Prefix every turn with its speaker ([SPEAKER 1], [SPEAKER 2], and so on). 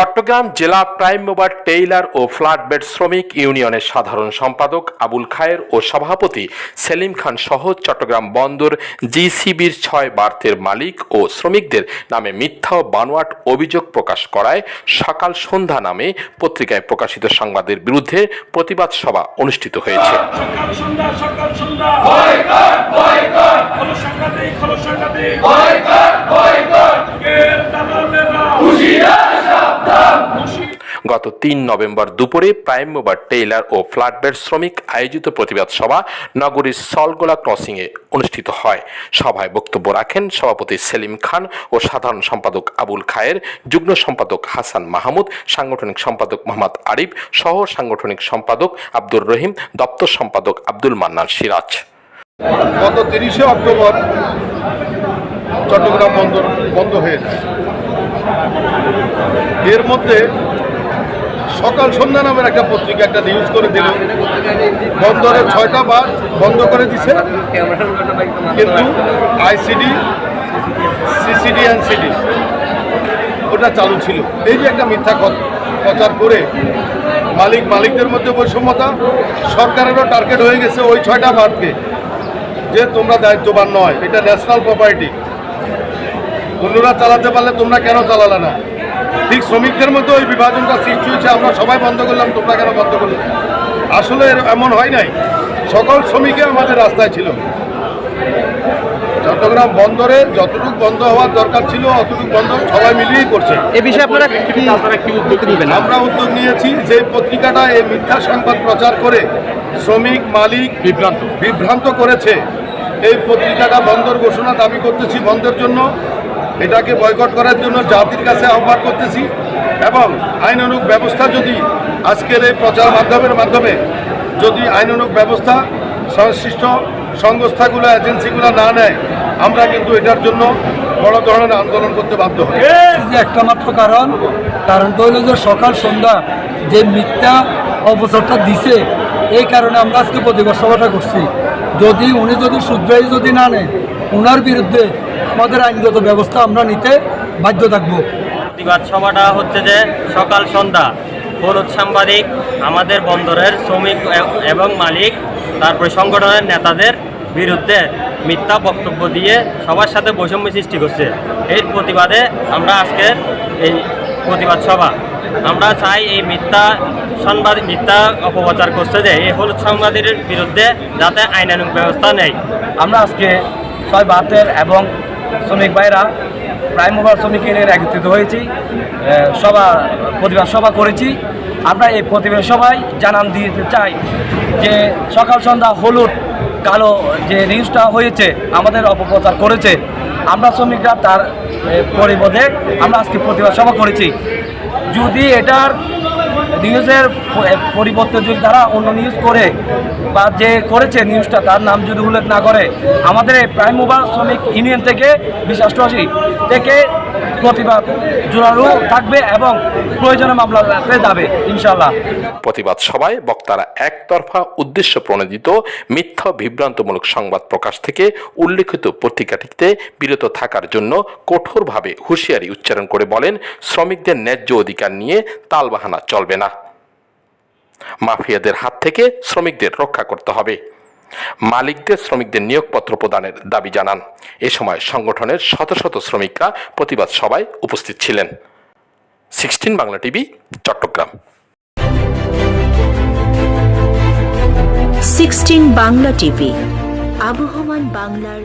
[SPEAKER 1] চট্টগ্রাম জেলা prime মোবার Taylor ও ফ্ল্যাটবেড শ্রমিক ইউনিয়নের সাধারণ সম্পাদক আবুল খায়ের ও সভাপতি সেলিম খান সহ চট্টগ্রাম বন্দর জিসিবির ছয় বার্থের মালিক ও শ্রমিকদের নামে মিথ্যা ও বানোয়াট অভিযোগ প্রকাশ করায় সকাল সন্ধ্যা নামে পত্রিকায় প্রকাশিত সংবাদের বিরুদ্ধে প্রতিবাদ সভা অনুষ্ঠিত হয়েছে।
[SPEAKER 2] সকাল সন্ধ্যা সকাল সন্ধ্যা বয়কট বয়কট খোলো সাংঘাতিক খোলো সাংঘাতিক বয়কট বয়কট কের দালালেরা হুশিয়ার সাবধান
[SPEAKER 1] গত তিন নভেম্বর দুপুরে প্রাইম মোবার টেইলার ও ফ্ল্যাটবেড শ্রমিক আয়োজিত প্রতিবাদ সভা নগরীর সলগোলা ক্রসিংয়ে অনুষ্ঠিত হয়। সভায় বক্তব্য রাখেন সভাপতি সেলিম খান ও সাধারণ সম্পাদক আবুল খায়ের, যুগ্ম সম্পাদক হাসান মাহমুদ, সাংগঠনিক সম্পাদক মোহাম্মদ আরিফ সহ সাংগঠনিক সম্পাদক আব্দুর রহিম, দপ্তর সম্পাদক আব্দুল মান্নান সিরাজ।
[SPEAKER 3] গত তিরিশে অক্টোবর চট্টগ্রাম বন্দর বন্ধ হয়ে যায়। এর মধ্যে সকাল সন্ধ্যা নামের একটা পত্রিকা, একটা নিউজ করে দিল। বন্দরের ছয়টা বার বন্ধ করে দিছে। কিন্তু আইসিডি সিসিডি অ্যান্ড সিডি ওটা চালু ছিল। এই যে একটা মিথ্যা প্রচার করে মালিক মালিকদের মধ্যে বৈষম্যতা, সরকারেরও টার্গেট হয়ে গেছে ওই ছয়টা বারকে। যে তোমরা দায়িত্ববান নয়, এটা ন্যাশনাল প্রপার্টি অন্যরা চালাতে পারলে তোমরা কেন চালালে না? ঠিক শ্রমিকদের মধ্যে ওই বিভাজনটা সৃষ্টি হয়েছে আমরা সবাই বন্ধ করলাম তোমরা কেন বন্ধ করলে? আসলে এমন হয় নাই। সকল শ্রমিকই আমাদের রাস্তায় ছিল। চট্টগ্রাম বন্দরে যতটুকু বন্ধ হওয়ার দরকার ছিল অতটুকু বন্ধ সবাই মিলিয়েই করছে।
[SPEAKER 4] এ বিষয়ে আপনারা কি আপনারা কি উদ্যোগ নেবেন?
[SPEAKER 3] আমরা উদ্যোগ নিয়েছি যে পত্রিকাটা এই মিথ্যা সংবাদ প্রচার করে শ্রমিক মালিক
[SPEAKER 4] বিভ্রান্ত।
[SPEAKER 3] বিভ্রান্ত করেছে। এই পত্রিকাটা বন্ধর ঘোষণা দাবি করতেছি বন্ধের জন্য। এটাকে বয়কট করার জন্য জাতির কাছে আহ্বান করতেছি এবং আইনানুগ ব্যবস্থা যদি আজকের এই প্রচার মাধ্যমের মাধ্যমে যদি আইনানুগ ব্যবস্থা সংশ্লিষ্ট সংস্থাগুলো, এজেন্সিগুলো না নেয়, আমরা কিন্তু এটার জন্য বড় ধরনের আন্দোলন করতে বাধ্য হই।
[SPEAKER 5] যে একটা মাত্র কারণ কারণটা হলো যে সকাল সন্ধ্যা যে মিথ্যা অবসরটা দিছে, এই কারণে আমরা আজকে প্রতিবাদ সভাটা করছি। যদি উনি যদি শুদ্রাই যদি না নেন ওনার বিরুদ্ধে আমাদের আইনগত ব্যবস্থা আমরা নিতে বাধ্য থাকব।
[SPEAKER 6] প্রতিবাদ সভাটা হচ্ছে যে সকাল সন্ধ্যা হলুদ সাংবাদিক আমাদের বন্দরের শ্রমিক এবং মালিক তারপরে সংগঠনের নেতাদের বিরুদ্ধে মিথ্যা বক্তব্য দিয়ে সবার সাথে বৈষম্য সৃষ্টি করছে। এর প্রতিবাদে আমরা আজকের এই প্রতিবাদ সভা। আমরা চাই এই মিথ্যা সংবাদ মিথ্যা অপপ্রচার করছে যে এই হলুদ সাংবাদিকের বিরুদ্ধে যাতে আইনানুগ ব্যবস্থা নেয়
[SPEAKER 5] আমরা আজকে ছয় বাতের এবং শ্রমিক ভাইরা প্রাইম মোবাইল শ্রমিক একত্রিত হয়েছি। সভা প্রতিবাদ সভা করেছি। আমরা এই প্রতিবাদ সভায় জানান দিতে চাই যে সকাল সন্ধ্যা হলুদ কালো যে নিউজটা হয়েছে আমাদের অপপ্রচার করেছে আমরা শ্রমিকরা তার এ, পরিবর্তে আমরা আজকে প্রতিবাদ সভা করেছি। যদি এটার নিউজের পরিবর্তে যদি তারা অন্য নিউজ করে বা যে করেছে নিউজটা তার নাম যদি উল্লেখ না করে, আমাদের এই প্রাইম মোবাইল শ্রমিক ইউনিয়ন থেকে, বিশ্বাস থেকে প্রতিবাদ জোরালো থাকবে এবং প্রয়োজনে মামলাতে যাবে ইনশাল্লাহ
[SPEAKER 1] প্রতিবাদ সভায় বক্তারা একতরফা উদ্দেশ্য প্রণোদিত, মিথ্যা বিভ্রান্তমূলক সংবাদ প্রকাশ থেকে উল্লেখিত পত্রিকাটিতে বিরত থাকার জন্য কঠোরভাবে হুঁশিয়ারি উচ্চারণ করে বলেন, শ্রমিকদের ন্যায্য অধিকার নিয়ে তালবাহানা চলবে না। মাফিয়াদের হাত থেকে শ্রমিকদের রক্ষা করতে হবে। মালিকদের, শ্রমিকদের নিয়োগপত্র প্রদানের দাবি জানান। এ সময় সংগঠনের শত শত শ্রমিকরা প্রতিবাদ সভায় উপস্থিত ছিলেন। Sixteen Bangla TV, Chittagong.
[SPEAKER 7] Sixteen Bangla TV, আবহমান বাংলার